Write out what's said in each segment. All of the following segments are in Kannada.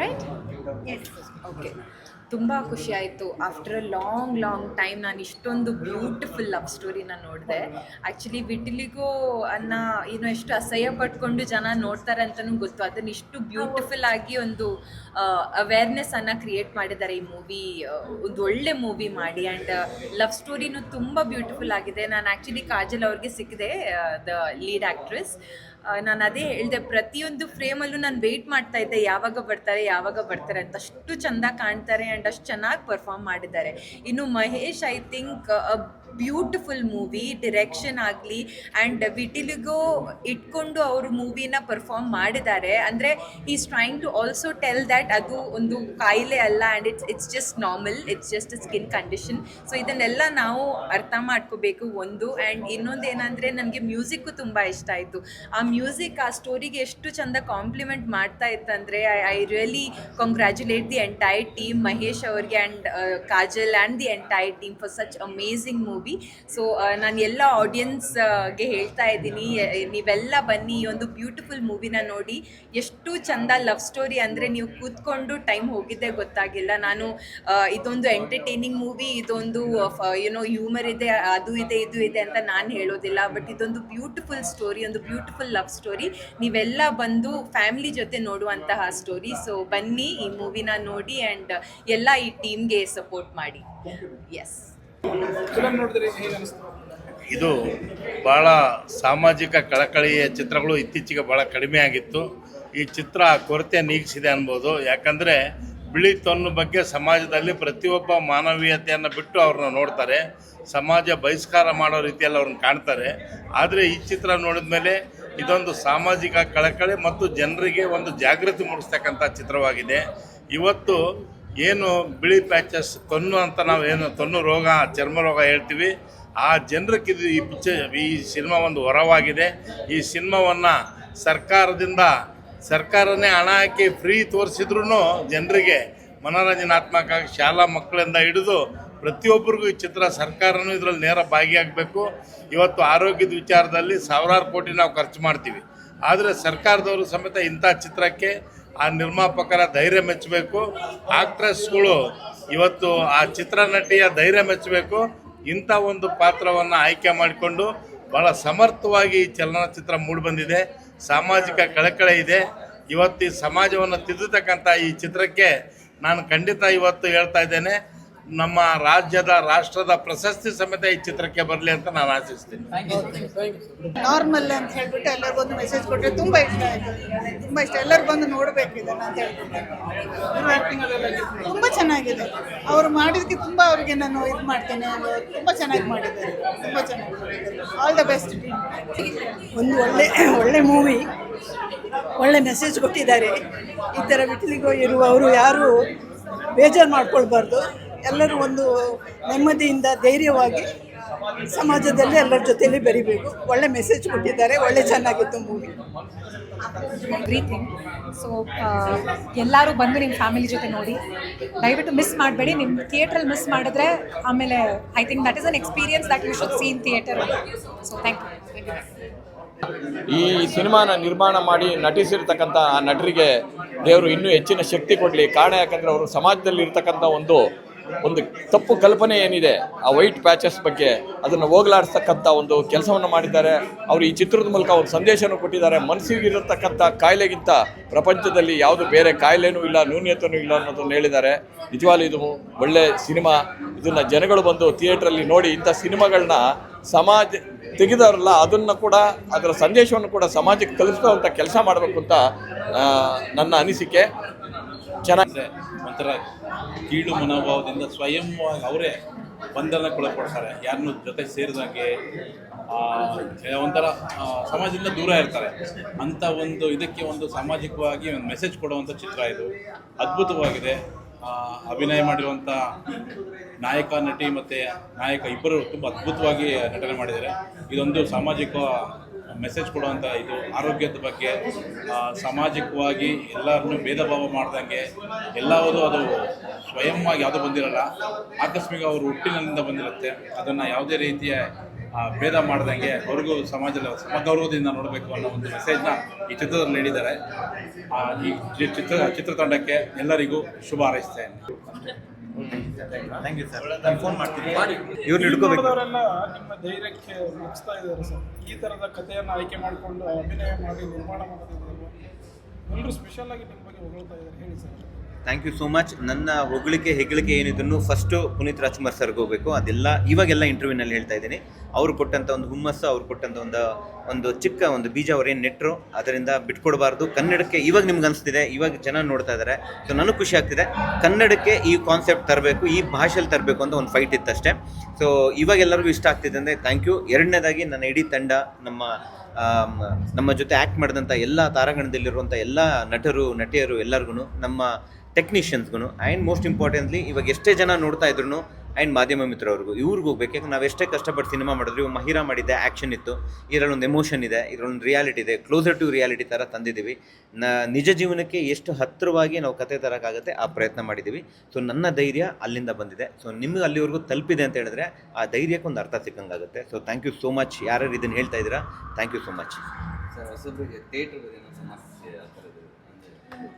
ರೈಟ್ ಓಕೆ ತುಂಬ ಖುಷಿ ಆಯಿತು. After a long long time ನಾನು ಇಷ್ಟೊಂದು ಬ್ಯೂಟಿಫುಲ್ ಲವ್ ಸ್ಟೋರಿನ ನೋಡಿದೆ. ಆ್ಯಕ್ಚುಲಿ ವಿಟಿಲಿಗೋ ಅನ್ನ ಏನು ಎಷ್ಟು ಅಸಹ್ಯ ಪಟ್ಕೊಂಡು ಜನ ನೋಡ್ತಾರೆ ಅಂತಲೂ ಗೊತ್ತು. ಅದನ್ನ ಇಷ್ಟು ಬ್ಯೂಟಿಫುಲ್ ಆಗಿ ಒಂದು ಅವೇರ್ನೆಸ್ ಅನ್ನ ಕ್ರಿಯೇಟ್ ಮಾಡಿದ್ದಾರೆ ಈ ಮೂವಿ ಒಂದು ಒಳ್ಳೆ ಮೂವಿ ಮಾಡಿ. ಆ್ಯಂಡ್ ಲವ್ ಸ್ಟೋರಿನೂ ತುಂಬ ಬ್ಯೂಟಿಫುಲ್ ಆಗಿದೆ. ನಾನು ಆ್ಯಕ್ಚುಲಿ ಕಾಜಲ್ ಅವ್ರಿಗೆ ಸಿಕ್ಕಿದೆ ದ ಲೀಡ್ ಆ್ಯಕ್ಟ್ರೆಸ್ ನಾನು ಅದೇ ಹೇಳಿದೆ, ಪ್ರತಿಯೊಂದು ಫ್ರೇಮಲ್ಲೂ ನಾನು ವೆಯ್ಟ್ ಮಾಡ್ತಾ ಇದ್ದೆ, ಯಾವಾಗ ಬರ್ತಾರೆ ಯಾವಾಗ ಬರ್ತಾರೆ ಅಂತ ಅಷ್ಟು ಚೆಂದ ಕಾಣ್ತಾರೆ ಆ್ಯಂಡ್ ಅಷ್ಟು ಚೆನ್ನಾಗಿ ಪರ್ಫಾರ್ಮ್ ಮಾಡಿದ್ದಾರೆ. ಇನ್ನು Mahesh I think beautiful movie direction ಆಗಲಿ ಆ್ಯಂಡ್ ವಿಟಿಲಿಗೋ ಇಟ್ಕೊಂಡು ಅವರು ಮೂವಿನ ಪರ್ಫಾರ್ಮ್ ಮಾಡಿದ್ದಾರೆ. ಅಂದರೆ is trying to also tell that ಅದು ಒಂದು ಕಾಯಿಲೆ ಅಲ್ಲ and it's it's just normal it's just skin condition so ಇದನ್ನೆಲ್ಲ ನಾವು ಅರ್ಥ ಮಾಡ್ಕೋಬೇಕು ಒಂದು. ಆ್ಯಂಡ್ ಇನ್ನೊಂದು ಏನಂದರೆ, ನನಗೆ ಮ್ಯೂಸಿಕ್ಕು ತುಂಬ ಇಷ್ಟ ಆಯಿತು. ಆ ಮ್ಯೂಸಿಕ್ ಆ ಸ್ಟೋರಿಗೆ ಎಷ್ಟು ಚಂದ ಕಾಂಪ್ಲಿಮೆಂಟ್ ಮಾಡ್ತಾ ಇತ್ತಂದರೆ I I really congratulate the entire team Mahesh ಅವ್ರಿಗೆ and Kajal and the entire team for such amazing movie so ನಾನು ಎಲ್ಲ ಆಡಿಯನ್ಸ್ಗೆ ಹೇಳ್ತಾ ಇದ್ದೀನಿ. ನೀವೆಲ್ಲ ಬನ್ನಿ ಈ ಒಂದು ಬ್ಯೂಟಿಫುಲ್ ಮೂವಿನ ನೋಡಿ. ಎಷ್ಟು ಚಂದ ಲವ್ ಸ್ಟೋರಿ ಅಂದರೆ ನೀವು ಕೂತ್ಕೊಂಡು ಟೈಮ್ ಹೋಗಿದ್ದೆ ಗೊತ್ತಾಗಿಲ್ಲ. ನಾನು ಇದೊಂದು ಎಂಟರ್ಟೈನಿಂಗ್ ಮೂವಿ ಇದೊಂದು ಏನೋ ಹ್ಯೂಮರ್ ಇದೆ ಅದು ಇದೆ ಇದು ಇದೆ ಅಂತ ನಾನು ಹೇಳೋದಿಲ್ಲ. ಬಟ್ ಇದೊಂದು ಬ್ಯೂಟಿಫುಲ್ ಸ್ಟೋರಿ ಒಂದು ಬ್ಯೂಟಿಫುಲ್ ಲವ್ ಸ್ಟೋರಿ ನೀವೆಲ್ಲ ಬಂದು ಫ್ಯಾಮಿಲಿ ಜೊತೆ ನೋಡುವಂತಹ ಸ್ಟೋರಿ ಸೊ ಬನ್ನಿ ಈ ಮೂವಿನ ನೋಡಿ ಆ್ಯಂಡ್ ಎಲ್ಲ ಈ ಟೀಮ್ಗೆ ಸಪೋರ್ಟ್ ಮಾಡಿ. ಎಸ್ ಇದು ಭಾಳ ಸಾಮಾಜಿಕ ಕಳಕಳಿಯ ಚಿತ್ರಗಳು ಇತ್ತೀಚೆಗೆ ಭಾಳ ಕಡಿಮೆ ಆಗಿತ್ತು. ಈ ಚಿತ್ರ ಕೊರತೆ ನೀಗಿಸಿದೆ ಅನ್ಬೋದು. ಯಾಕಂದರೆ ಬಿಳಿ ತೊನ್ನು ಬಗ್ಗೆ ಸಮಾಜದಲ್ಲಿ ಪ್ರತಿಯೊಬ್ಬ ಮಾನವೀಯತೆಯನ್ನು ಬಿಟ್ಟು ಅವ್ರನ್ನ ನೋಡ್ತಾರೆ. ಸಮಾಜ ಬಹಿಷ್ಕಾರ ಮಾಡೋ ರೀತಿಯಲ್ಲಿ ಅವ್ರನ್ನ ಕಾಣ್ತಾರೆ. ಆದರೆ ಈ ಚಿತ್ರ ನೋಡಿದ ಮೇಲೆ ಇದೊಂದು ಸಾಮಾಜಿಕ ಕಳಕಳಿ ಮತ್ತು ಜನರಿಗೆ ಒಂದು ಜಾಗೃತಿ ಮೂಡಿಸ್ತಕ್ಕಂಥ ಚಿತ್ರವಾಗಿದೆ. ಇವತ್ತು ಏನು ಬಿಳಿ ಪ್ಯಾಚಸ್ ತೊನ್ನು ಅಂತ ನಾವು ಏನು ತೊನ್ನು ರೋಗ, ಚರ್ಮ ರೋಗ ಹೇಳ್ತೀವಿ. ಆ ಜನರಿಗೆ ಇದು ಈ ಪಿಕ್ಚರ್ ಈ ಸಿನಿಮಾ ಒಂದು ವರವಾಗಿದೆ. ಈ ಸಿನಿಮಾವನ್ನು ಸರ್ಕಾರದಿಂದ, ಸರ್ಕಾರನೇ ಹಣ ಹಾಕಿ ಫ್ರೀ ತೋರಿಸಿದ್ರೂ ಜನರಿಗೆ ಮನೋರಂಜನಾತ್ಮಕ ಶಾಲಾ ಮಕ್ಕಳಿಂದ ಹಿಡಿದು ಪ್ರತಿಯೊಬ್ಬರಿಗೂ ಈ ಚಿತ್ರ ಸರ್ಕಾರನೂ ಇದರಲ್ಲಿ ನೇರ ಭಾಗಿಯಾಗಬೇಕು. ಇವತ್ತು ಆರೋಗ್ಯದ ವಿಚಾರದಲ್ಲಿ ಸಾವಿರಾರು ಕೋಟಿ ನಾವು ಖರ್ಚು ಮಾಡ್ತೀವಿ. ಆದರೆ ಸರ್ಕಾರದವರು ಸಮೇತ ಇಂಥ ಚಿತ್ರಕ್ಕೆ ಆ ನಿರ್ಮಾಪಕರ ಧೈರ್ಯ ಮೆಚ್ಚಬೇಕು. ಆಕ್ಟ್ರೆಸ್ಗಳು ಇವತ್ತು ಆ ಚಿತ್ರನಟಿಯ ಧೈರ್ಯ ಮೆಚ್ಚಬೇಕು. ಇಂಥ ಒಂದು ಪಾತ್ರವನ್ನು ಆಯ್ಕೆ ಮಾಡಿಕೊಂಡು ಭಾಳ ಸಮರ್ಥವಾಗಿ ಈ ಚಲನಚಿತ್ರ ಮೂಡಿಬಂದಿದೆ. ಸಾಮಾಜಿಕ ಕಳಕಳೆ ಇದೆ. ಇವತ್ತು ಈ ಸಮಾಜವನ್ನು ತಿದ್ದತಕ್ಕಂಥ ಈ ಚಿತ್ರಕ್ಕೆ ನಾನು ಖಂಡಿತ ಇವತ್ತು ಹೇಳ್ತಾ ಇದ್ದೇನೆ. ನಮ್ಮ ರಾಜ್ಯದ ರಾಷ್ಟ್ರದ ಪ್ರಶಸ್ತಿ ಸಮೇತ ಈ ಚಿತ್ರಕ್ಕೆ ಬರಲಿ ಅಂತ ನಾನು ಆಶಿಸ್ತೀನಿ. ನಾರ್ಮಲ್ ಅಂತ ಹೇಳ್ಬಿಟ್ಟು ಎಲ್ಲರಿಗೂ ಒಂದು ಮೆಸೇಜ್ ಕೊಟ್ಟರೆ ತುಂಬ ಇಷ್ಟ ಆಯಿತು. ತುಂಬ ಇಷ್ಟ. ಎಲ್ಲರೂ ಬಂದು ನೋಡಬೇಕು ಇದನ್ನು ಅಂತ ಹೇಳ್ಬಿಟ್ಟು. ತುಂಬ ಚೆನ್ನಾಗಿದೆ. ಅವರು ಮಾಡಿದಕ್ಕೆ ತುಂಬ ಅವರಿಗೆ ನಾನು ಇದು ಮಾಡ್ತೇನೆ. ತುಂಬ ಚೆನ್ನಾಗಿ ಮಾಡಿದ್ದಾರೆ. ತುಂಬ ಚೆನ್ನಾಗಿ ಆಲ್ ದ ಬೆಸ್ಟ್ ಒಂದು ಒಳ್ಳೆ ಒಳ್ಳೆ ಮೂವಿ ಒಳ್ಳೆ ಮೆಸೇಜ್ ಕೊಟ್ಟಿದ್ದಾರೆ. ಈ ಥರ ಬಿಟ್ಲಿಗೋ ಇರುವವರು ಯಾರು ಬೇಜಾರು ಮಾಡ್ಕೊಳ್ಬಾರ್ದು. ಎಲ್ಲರೂ ಒಂದು ನೆಮ್ಮದಿಯಿಂದ ಧೈರ್ಯವಾಗಿ ಸಮಾಜದಲ್ಲಿ ಎಲ್ಲರ ಜೊತೆಯಲ್ಲಿ ಬೆರಿಬೇಕು. ಒಳ್ಳೆ ಮೆಸೇಜ್ ಕೊಟ್ಟಿದ್ದಾರೆ. ಒಳ್ಳೆ ಚೆನ್ನಾಗಿತ್ತು ಮೂವಿ ಎವ್ರಿಥಿಂಗ್ ಸೊ ಎಲ್ಲರೂ ಬಂದು ನಿಮ್ಮ ಫ್ಯಾಮಿಲಿ ಜೊತೆ ನೋಡಿ. ದಯವಿಟ್ಟು ಮಿಸ್ ಮಾಡಬೇಡಿ. ನಿಮ್ಮ ಥಿಯೇಟ್ರಲ್ಲಿ ಮಿಸ್ ಮಾಡಿದ್ರೆ ಆಮೇಲೆ I think that is an experience that you should seen theatre so thank you ಈ ಸಿನಿಮಾನ ನಿರ್ಮಾಣ ಮಾಡಿ ನಟಿಸಿರ್ತಕ್ಕಂಥ ಆ ನಟರಿಗೆ ದೇವರು ಇನ್ನೂ ಹೆಚ್ಚಿನ ಶಕ್ತಿ ಕೊಡಲಿ. ಕಾರಣ ಯಾಕಂದರೆ ಅವರು ಸಮಾಜದಲ್ಲಿ ಇರ್ತಕ್ಕಂಥ ಒಂದು ಒಂದು ತಪ್ಪು ಕಲ್ಪನೆ ಏನಿದೆ, ಆ ವೈಟ್ ಪ್ಯಾಚಸ್ ಬಗ್ಗೆ ಅದನ್ನು ಹೋಗಲಾಡಿಸ್ತಕ್ಕಂಥ ಒಂದು ಕೆಲಸವನ್ನು ಮಾಡಿದ್ದಾರೆ. ಅವರು ಈ ಚಿತ್ರದ ಮೂಲಕ ಒಂದು ಸಂದೇಶವನ್ನು ಕೊಟ್ಟಿದ್ದಾರೆ. ಮನಸ್ಸಿಗಿರತಕ್ಕಂಥ ಕಾಯಿಲೆಗಿಂತ ಪ್ರಪಂಚದಲ್ಲಿ ಯಾವುದು ಬೇರೆ ಕಾಯಿಲೆನೂ ಇಲ್ಲ ನ್ಯೂನ್ಯತೆಯೂ ಇಲ್ಲ ಅನ್ನೋದನ್ನು ಹೇಳಿದ್ದಾರೆ. ನಿಜವಾಗ್ಲೂ ಇದು ಒಳ್ಳೆ ಸಿನಿಮಾ. ಇದನ್ನು ಜನಗಳು ಬಂದು ಥಿಯೇಟ್ರಲ್ಲಿ ನೋಡಿ ಇಂಥ ಸಿನಿಮಾಗಳನ್ನ ಸಮಾಜ ತೆಗೆದವರಲ್ಲ ಅದನ್ನು ಕೂಡ, ಅದರ ಸಂದೇಶವನ್ನು ಕೂಡ ಸಮಾಜಕ್ಕೆ ತಲುಪಿಸುವಂಥ ಕೆಲಸ ಮಾಡಬೇಕು ಅಂತ ನನ್ನ ಅನಿಸಿಕೆ. ಚೆನ್ನಾಗಿ ಅಂದರೆ ಒಂಥರ ಕೀಳು ಮನೋಭಾವದಿಂದ ಸ್ವಯಂವಾಗಿ ಅವರೇ ಬಂಧನಕ್ಕೊಳಪಡ್ತಾರೆ ಯಾರನ್ನೂ ಜೊತೆ ಸೇರಿದಂಗೆ ಒಂಥರ ಸಮಾಜದಿಂದ ದೂರ ಇರ್ತಾರೆ. ಅಂಥ ಒಂದು ಇದಕ್ಕೆ ಒಂದು ಸಾಮಾಜಿಕವಾಗಿ ಒಂದು ಮೆಸೇಜ್ ಕೊಡುವಂಥ ಚಿತ್ರ ಇದು. ಅದ್ಭುತವಾಗಿದೆ. ಅಭಿನಯ ಮಾಡಿರುವಂಥ ನಾಯಕ, ನಟಿ ಮತ್ತು ನಾಯಕ ಇಬ್ಬರು ತುಂಬ ಅದ್ಭುತವಾಗಿ ನಟನೆ ಮಾಡಿದ್ದಾರೆ. ಇದೊಂದು ಸಾಮಾಜಿಕ ಮೆಸೇಜ್ ಕೊಡುವಂಥ ಇದು ಆರೋಗ್ಯದ ಬಗ್ಗೆ ಸಾಮಾಜಿಕವಾಗಿ ಎಲ್ಲರನ್ನು ಭೇದ ಭಾವ ಮಾಡ್ದಂಗೆ ಎಲ್ಲವೂ ಅದು ಸ್ವಯಂವಾಗಿ ಯಾವುದೂ ಬಂದಿರಲ್ಲ, ಆಕಸ್ಮಿಕ ಅವರು ಹುಟ್ಟಿನಿಂದ ಬಂದಿರುತ್ತೆ. ಅದನ್ನು ಯಾವುದೇ ರೀತಿಯ ಭೇದ ಮಾಡ್ದಂಗೆ ಅವ್ರಿಗೂ ಸಮಾಜದಲ್ಲಿ ಸಮಗೌರವದಿಂದ ನೋಡಬೇಕು ಅನ್ನೋ ಒಂದು ಮೆಸೇಜ್ನ ಈ ಚಿತ್ರದಲ್ಲಿ ನೀಡಿದ್ದಾರೆ ಈ ಚಿತ್ರ ಚಿತ್ರತಂಡಕ್ಕೆ ಎಲ್ಲರಿಗೂ ಶುಭ ಹಾರೈಸ್ತೇನೆ. ಥ್ಯಾಂಕ್ ಯು ಸರ್ ನಾನು ಫೋನ್ ಮಾಡ್ತೀನಿ. ಇವ್ರನ್ನ ಹಿಡ್ಕೋಬೇಕು. ಅವರೆಲ್ಲ ನಿಮ್ಮ ಧೈರ್ಯಕ್ಕೆ ಮುಗಿಸ್ತಾ ಇದ್ದಾರೆ ಸರ್ ಈ ಥರದ ಕಥೆಯನ್ನು ಆಯ್ಕೆ ಮಾಡಿಕೊಂಡು ಅಭಿನಯ ಮಾಡಿ ನಿರ್ಮಾಣ ಮಾಡೋದಿದ್ದಾರೆ ಎಲ್ಲರೂ ಸ್ಪೆಷಲ್ ಆಗಿ ನಿಮ್ಮ ಬಗ್ಗೆ ಹೊಗಳ್ತಾ ಇದ್ದಾರೆ. ಹೇಳಿ sir thank you so much. ನನ್ನ ಹೊಗಳಿಕೆ, ಹೆಗ್ಗಳಿಕೆ ಏನಿದ್ರು ಫಸ್ಟು ಪುನೀತ್ ರಾಜ್ಕುಮಾರ್ ಸರ್ಗೆ ಹೋಗಬೇಕು. ಅದೆಲ್ಲ ಇವಾಗೆಲ್ಲ ಇಂಟರ್ವ್ಯೂನಲ್ಲಿ ಹೇಳ್ತಾ ಇದ್ದೀನಿ. ಅವ್ರು ಕೊಟ್ಟಂಥ ಒಂದು ಹುಮ್ಮಸ್ಸು, ಅವ್ರು ಕೊಟ್ಟಂಥ ಒಂದು ಒಂದು ಚಿಕ್ಕ ಒಂದು ಬೀಜ ಅವ್ರೇನು ನೆಟ್ಟರು ಅದರಿಂದ ಬಿಟ್ಕೊಡಬಾರ್ದು. ಕನ್ನಡಕ್ಕೆ ಇವಾಗ ನಿಮ್ಗೆ ಅನಿಸ್ತಿದೆ, ಇವಾಗ ಜನ ನೋಡ್ತಾ ಇದ್ದಾರೆ ಸೊ ನನಗೆ ಖುಷಿ ಆಗ್ತಿದೆ. ಕನ್ನಡಕ್ಕೆ ಈ ಕಾನ್ಸೆಪ್ಟ್ ತರಬೇಕು, ಈ ಭಾಷೆಯಲ್ಲಿ ತರಬೇಕು ಅಂತ ಒಂದು ಫೈಟ್ ಇತ್ತಷ್ಟೇ. ಸೊ ಇವಾಗ ಎಲ್ಲರಿಗೂ ಇಷ್ಟ ಆಗ್ತಿದೆ ಅಂದರೆ ಥ್ಯಾಂಕ್ ಯು ಎರಡನೇದಾಗಿ ನನ್ನ ಇಡೀ ತಂಡ, ನಮ್ಮ ನಮ್ಮ ಜೊತೆ ಆ್ಯಕ್ಟ್ ಮಾಡಿದಂಥ ಎಲ್ಲ ತಾರಾಗಣದಲ್ಲಿರುವಂಥ ಎಲ್ಲ ನಟರು, ನಟಿಯರು ಎಲ್ಲರಿಗೂ ನಮ್ಮ ಟೆಕ್ನಿಷಿಯನ್ಸ್ಗೂ ಆ್ಯಂಡ್ ಮೋಸ್ಟ್ ಇಂಪಾರ್ಟೆಂಟ್ಲಿ ಇವಾಗ ಎಷ್ಟೇ ಜನ ನೋಡ್ತಾ ಇದ್ರು ಆ್ಯಂಡ್ ಮಾಧ್ಯಮ ಮಿತ್ರವ್ರಿಗೂ, ಇವ್ರಿಗೆ ಹೋಗ್ಬೇಕು. ಯಾಕಂದ್ರೆ ನಾವು ಎಷ್ಟೇ ಕಷ್ಟಪಟ್ಟು ಸಿನಿಮಾ ಮಾಡಿದ್ರು, ಇವಾಗ ಮಹಿರಾ ಮಾಡಿದ್ದೆ ಆ್ಯಕ್ಷನ್ ಇತ್ತು. ಇದರಲ್ಲಿ ಒಂದು ಎಮೋಷನ್ ಇದೆ, ಇದರಲ್ಲೊಂದು ರಿಯಾಲಿಟಿ ಇದೆ ಕ್ಲೋಸರ್ ಟು ರಿಯಾಲಿಟಿ ಥರ ತಂದಿದ್ದೀವಿ ನ, ನಿಜ ಜೀವನಕ್ಕೆ ಎಷ್ಟು ಹತ್ತಿರವಾಗಿ ನಾವು ಕತೆ ತರೋಕ್ಕಾಗುತ್ತೆ ಆ ಪ್ರಯತ್ನ ಮಾಡಿದ್ದೀವಿ ಸೊ ನನ್ನ ಧೈರ್ಯ ಅಲ್ಲಿಂದ ಬಂದಿದೆ. ಸೊ ನಿಮ್ಗೆ ಅಲ್ಲಿವರೆಗೂ ತಲುಪಿದೆ ಅಂತ ಹೇಳಿದ್ರೆ, ಆ ಧೈರ್ಯಕ್ಕೆ ಒಂದು ಅರ್ಥ ಸಿಕ್ಕಂಗಾಗುತ್ತೆ. So thank you so much ಯಾರ್ಯಾರು ಇದನ್ನು ಹೇಳ್ತಾ ಇದ್ದೀರಾ thank you so much sir, ಹೊಸಬ್ರಿಗೆ theatre ಸಮಸ್ಯೆ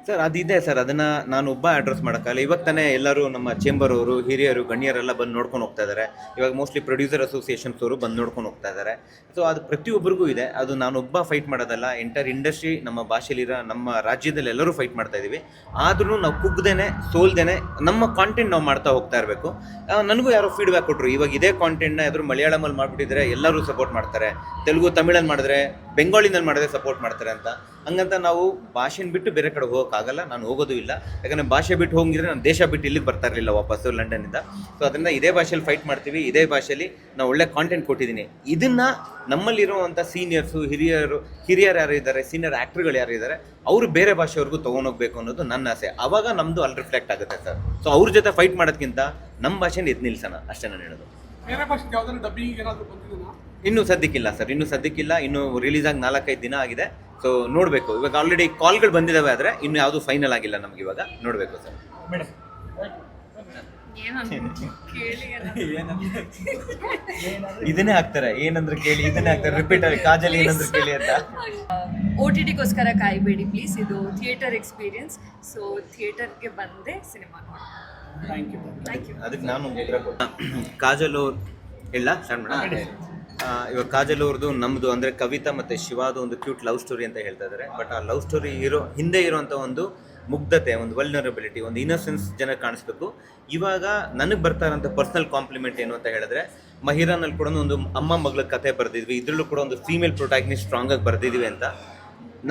ಸರ್, ಅದಿದೆ ಸರ್. ಅದನ್ನ ನಾನು ಒಬ್ಬ ಅಡ್ರೆಸ್ ಮಾಡೋಕ್ಕಲ್ಲ ಇವಾಗ ತಾನೇ ಎಲ್ಲರೂ ನಮ್ಮ ಚೇಂಬರ್ ಅವರು, ಹಿರಿಯರು, ಗಣ್ಯರೆಲ್ಲ ಬಂದು ನೋಡ್ಕೊಂಡು ಹೋಗ್ತಾ ಇದ್ದಾರೆ ಇವಾಗ ಮೋಸ್ಟ್ಲಿ ಪ್ರೊಡ್ಯೂಸರ್ ಅಸೋಸಿಯೇಷನ್ಸ್ ಅವರು ಬಂದು ನೋಡ್ಕೊಂಡು ಹೋಗ್ತಾ ಇದ್ದಾರೆ ಸೊ ಅದು ಪ್ರತಿಯೊಬ್ಬರಿಗೂ ಇದೆ. ಅದು ನಾನೊಬ್ಬ ಫೈಟ್ ಮಾಡೋದಲ್ಲ. ಎಂಟರ್ ಇಂಡಸ್ಟ್ರಿ ನಮ್ಮ ಭಾಷೆಲಿರೋ ನಮ್ಮ ರಾಜ್ಯದಲ್ಲಿ ಎಲ್ಲರೂ ಫೈಟ್ ಮಾಡ್ತಾ ಇದ್ದೀವಿ ಆದ್ರೂ ನಾವು ಕುಗ್ದೇನೆ, ಸೋಲ್ದೇನೆ ನಮ್ಮ ಕಾಂಟೆಂಟ್ ನಾವು ಮಾಡ್ತಾ ಹೋಗ್ತಾ ಇರಬೇಕು. ನನಗೂ ಯಾರೋ ಫೀಡ್ಬ್ಯಾಕ್ ಕೊಟ್ಟರು ಇವಾಗ ಇದೇ ಕಾಂಟೆಂಟ್ನ ಯಾವ್ದಾದ್ರು ಮಲಯಾಳಮಲ್ಲಿ ಮಾಡಿಬಿಟ್ಟಿದ್ರೆ ಎಲ್ಲರೂ ಸಪೋರ್ಟ್ ಮಾಡ್ತಾರೆ. ತೆಲುಗು ತಮಿಳಲ್ಲಿ ಮಾಡಿದ್ರೆ ಬೆಂಗಾಳಿನಲ್ಲಿ ಮಾಡಿದ್ರೆ ಸಪೋರ್ಟ್ ಮಾಡ್ತಾರೆ ಅಂತ. ಹಂಗಂತ ನಾವು ಭಾಷೆನ ಬಿಟ್ಟು ಬೇರೆ ಕಡೆ ಹೋಗೋಕ್ಕಾಗಲ್ಲ. ನಾನು ಹೋಗೋದು ಇಲ್ಲ. ಯಾಕಂದರೆ ಭಾಷೆ ಬಿಟ್ಟು ಹೋಗಿದ್ರೆ ನಾನು ದೇಶ ಬಿಟ್ಟು ಇಲ್ಲಿಗೆ ಬರ್ತಾ ಇರಲಿಲ್ಲ ವಾಪಸ್ಸು ಲಂಡನ್ನಿಂದ. ಸೊ ಅದರಿಂದ ಇದೇ ಭಾಷೆಯಲ್ಲಿ ಫೈಟ್ ಮಾಡ್ತೀವಿ. ಇದೇ ಭಾಷೆಯಲ್ಲಿ ನಾವು ಒಳ್ಳೆ ಕಾಂಟೆಂಟ್ ಕೊಟ್ಟಿದ್ದೀನಿ ಇದನ್ನು ನಮ್ಮಲ್ಲಿರುವಂಥ ಸೀನಿಯರ್ಸು ಹಿರಿಯರು ಹಿರಿಯರು ಯಾರು ಇದ್ದಾರೆ ಸೀನಿಯರ್ ಆ್ಯಕ್ಟ್ರುಗಳು ಯಾರು ಇದ್ದಾರೆ, ಅವರು ಬೇರೆ ಭಾಷೆಯವ್ರಿಗೂ ತೊಗೊಂಡೋಗ್ಬೇಕು ಅನ್ನೋದು ನನ್ನ ಆಸೆ. ಆವಾಗ ನಮ್ಮದು ಅಲ್ಲಿ ರಿಫ್ಲೆಕ್ಟ್ ಆಗುತ್ತೆ ಸರ್ ಸೊ ಅವ್ರ ಜೊತೆ ಫೈಟ್ ಮಾಡೋದಕ್ಕಿಂತ ನಮ್ಮ ಭಾಷೆನ ಎದ್ದು ನಿಲ್ಸೋಣ. ಅಷ್ಟೇ ನಾನು ಹೇಳೋದು. ಬೇರೆ ಭಾಷೆ ಡಬ್ಬಿಂಗ್ ಏನಾದರೂ ಇನ್ನೂ ಸದ್ಯಕ್ಕಿಲ್ಲ ಸರ್ ಇನ್ನೂ ಸದ್ಯಕ್ಕಿಲ್ಲ ಇನ್ನು ರಿಲೀಸ್ ಆಗಿ ನಾಲ್ಕೈದು ದಿನ ಆಗಿದೆ. ಸೊ ನೋಡಬೇಕು. ಇವಾಗ ಆಲ್ರೆಡಿ ಕಾಲ್ಗಳು ಬಂದಿದ್ದಾವೆ ಆದರೆ ಇನ್ನು ಯಾವುದು ಫೈನಲ್ ಆಗಿಲ್ಲ ನಮ್ಗೆ ಇವಾಗ. ನೋಡಬೇಕು ಸರ್. ಇದನ್ನೇ ಹಾಕ್ತಾರೆ. ಏನಂದ್ರೆ ಕೇಳಿ ಇದನ್ನೇ ಹಾಕ್ತಾರೆ. ರಿಪೀಟ್ ಆಗಿ ಕಾಜಲ್ ಏನಂದ್ರೆ ಕೇಳಿ ಅಂತ. ಓ ಟಿ ಟಿಗೋಸ್ಕರ ಕಾಯಬೇಡಿ ಪ್ಲೀಸ್ ಇದು ಥಿಯೇಟರ್ ಎಕ್ಸ್ಪೀರಿಯನ್ಸ್ ಸೊ ಥಿಯೇಟರ್ಗೆ ಬಂದೆ ಸಿನಿಮಾ ನೋಡಿ. ಥ್ಯಾಂಕ್ ಯು ಥ್ಯಾಂಕ್ ಯು ಅದಕ್ಕೆ ನಾನು. ಕಾಜಲ್ ಅವ್ರು ಇಲ್ಲ ಮಾಡ ಇವಾಗ ಕಾಜಲ್ ಅವ್ರದ್ದು ನಮ್ಮದು ಅಂದರೆ ಕವಿತಾ ಮತ್ತು ಶಿವಾದು ಒಂದು ಕ್ಯೂಟ್ ಲವ್ ಸ್ಟೋರಿ ಅಂತ ಹೇಳ್ತಾ ಇದ್ದಾರೆ ಬಟ್ ಆ ಲವ್ ಸ್ಟೋರಿ ಇರೋ, ಹಿಂದೆ ಇರುವಂಥ ಒಂದು ಮುಗ್ಧತೆ, ಒಂದು ವಲ್ನರಬಿಲಿಟಿ ಒಂದು ಇನ್ನೋಸೆನ್ಸ್ ಜನ ಕಾಣಿಸ್ಬೇಕು. ಇವಾಗ ನನಗೆ ಬರ್ತಾ ಇರೋಂಥ ಪರ್ಸನಲ್ ಕಾಂಪ್ಲಿಮೆಂಟ್ ಏನು ಅಂತ ಹೇಳಿದ್ರೆ, ಮಹಿರಾನಲ್ಲಿ ಕೂಡ ಒಂದು ಅಮ್ಮ ಮಗಳ ಕತೆ ಬರೆದಿದ್ವಿ. ಇದರಲ್ಲೂ ಕೂಡ ಒಂದು ಫೀಮೇಲ್ ಪ್ರೊಟ್ಯಾಗ್ನಿಸ್ಟ್ ಸ್ಟ್ರಾಂಗಾಗಿ ಬರೆದಿದ್ವಿ ಅಂತ.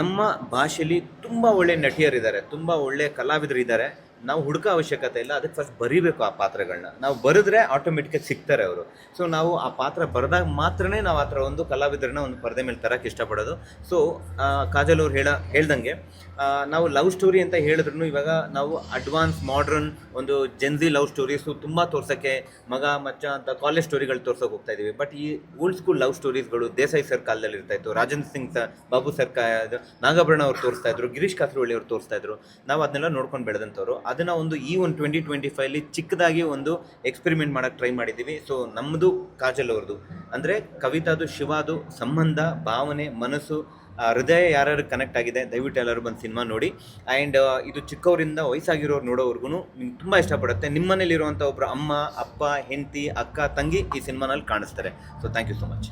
ನಮ್ಮ ಭಾಷೆಯಲ್ಲಿ ತುಂಬ ಒಳ್ಳೆ ನಟಿಯರಿದ್ದಾರೆ, ತುಂಬ ಒಳ್ಳೆ ಕಲಾವಿದರಿದ್ದಾರೆ. ನಾವು ಹುಡುಕ ಅವಶ್ಯಕತೆ ಇಲ್ಲ, ಅದಕ್ಕೆ ಫಸ್ಟ್ ಬರಿಬೇಕು ಆ ಪಾತ್ರಗಳನ್ನ ನಾವು ಬರೆದ್ರೆ ಆಟೋಮೆಟಿಕಾಗಿ ಸಿಗ್ತಾರೆ ಅವರು. ಸೊ ನಾವು ಆ ಪಾತ್ರ ಬರೆದಾಗ ಮಾತ್ರನೇ ನಾವು ಆ ಥರ ಒಂದು ಕಲಾವಿದರನ್ನ ಒಂದು ಪರದೆ ಮೇಲೆ ತರಕ್ಕೆ ಇಷ್ಟಪಡೋದು. ಸೊ ಕಾಜಲ್ ಅವ್ರು ಹೇಳ, ಹೇಳ್ದಂಗೆ ನಾವು ಲವ್ ಸ್ಟೋರಿ ಅಂತ ಹೇಳಿದ್ರು ಇವಾಗ ನಾವು ಅಡ್ವಾನ್ಸ್ ಮಾಡ್ರನ್ ಒಂದು ಜೆನ್ಸಿ ಲವ್ ಸ್ಟೋರೀಸು ತುಂಬ ತೋರ್ಸೋಕ್ಕೆ ಮಗ, ಮಚ್ಚ ಅಂತ ಕಾಲೇಜ್ ಸ್ಟೋರಿಗಳು ತೋರ್ಸೋಕೆ ಹೋಗ್ತಾ ಇದ್ದೀವಿ ಬಟ್ ಈ ಓಲ್ಡ್ ಸ್ಕೂಲ್ ಲವ್ ಸ್ಟೋರೀಸ್ಗಳು ದೇಸಾಯಿ ಸರ್ ಕಾಲದಲ್ಲಿ ಇರ್ತಾ ಇತ್ತು, ರಾಜೇಂದ್ರ ಸಿಂಗ್ ಸರ್ ಬಾಬು ಸರ್ ನಾಗಾಭರಣ ಅವ್ರು ತೋರಿಸ್ತಾ ಇದ್ರು, ಗಿರೀಶ್ ಕಾಸರವಳ್ಳಿ ಅವ್ರು ತೋರಿಸ್ತಾ ಇದ್ರು. ನಾವು ಅದನ್ನೆಲ್ಲ ನೋಡ್ಕೊಂಡು ಬೆಳೆದಂಥವ್ರು. ಅದನ್ನು ಒಂದು ಈ ಒಂದು ಟ್ವೆಂಟಿ ಟ್ವೆಂಟಿ ಫೈವಲ್ಲಿ ಚಿಕ್ಕದಾಗಿ ಒಂದು ಎಕ್ಸ್ಪೆರಿಮೆಂಟ್ ಮಾಡೋಕ್ಕೆ ಟ್ರೈ ಮಾಡಿದ್ದೀವಿ ಸೊ ನಮ್ಮದು ಕಾಜಲ್ ಅವ್ರದ್ದು ಅಂದರೆ ಕವಿತಾದು, ಶಿವಾದು ಸಂಬಂಧ, ಭಾವನೆ, ಮನಸ್ಸು ಹೃದಯ ಯಾರ್ಯಾರು ಕನೆಕ್ಟ್ ಆಗಿದೆ, ದಯವಿಟ್ಟು ಎಲ್ಲರೂ ಬಂದು ಸಿನಿಮಾ ನೋಡಿ. ಆ್ಯಂಡ್ ಇದು ಚಿಕ್ಕವರಿಂದ ವಯಸ್ಸಾಗಿರೋರು ನೋಡೋವರೆಗೂ ನಿಮ್ಗೆ ತುಂಬ ಇಷ್ಟಪಡುತ್ತೆ. ನಿಮ್ಮನೇಲಿರುವಂಥ ಒಬ್ಬರು ಅಮ್ಮ, ಅಪ್ಪ, ಹೆಂಡತಿ, ಅಕ್ಕ, ತಂಗಿ ಈ ಸಿನಿಮಾನಲ್ಲಿ ಕಾಣಿಸ್ತಾರೆ. So thank you so much